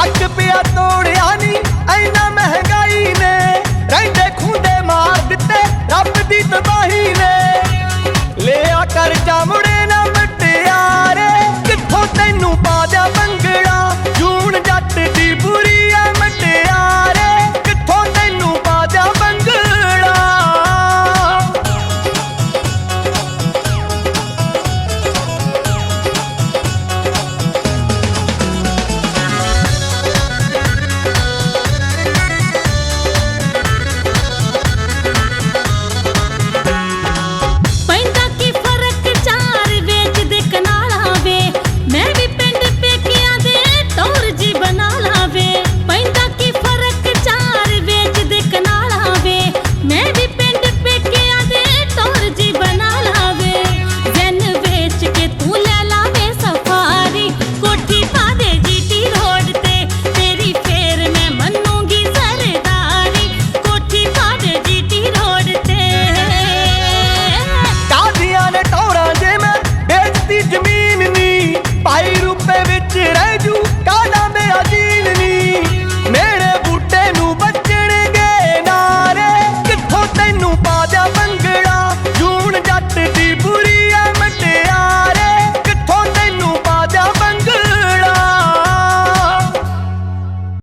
ਲੱਖ ਪਿਆ ਤੋੜਿਆ ਨਹੀਂ ਐਨਾ ਮਹਿੰਗਾਈ ਨੇ। ਰਹਿੰਦੇ ਖੁੰਦੇ ਮਾਰ ਦਿੱਤੇ, ਰੱਬ ਦੀ ਤਬਾਹੀ ਨੇ। ਲਿਆ ਕਰ ਚਾਮੜੇ ਨਾ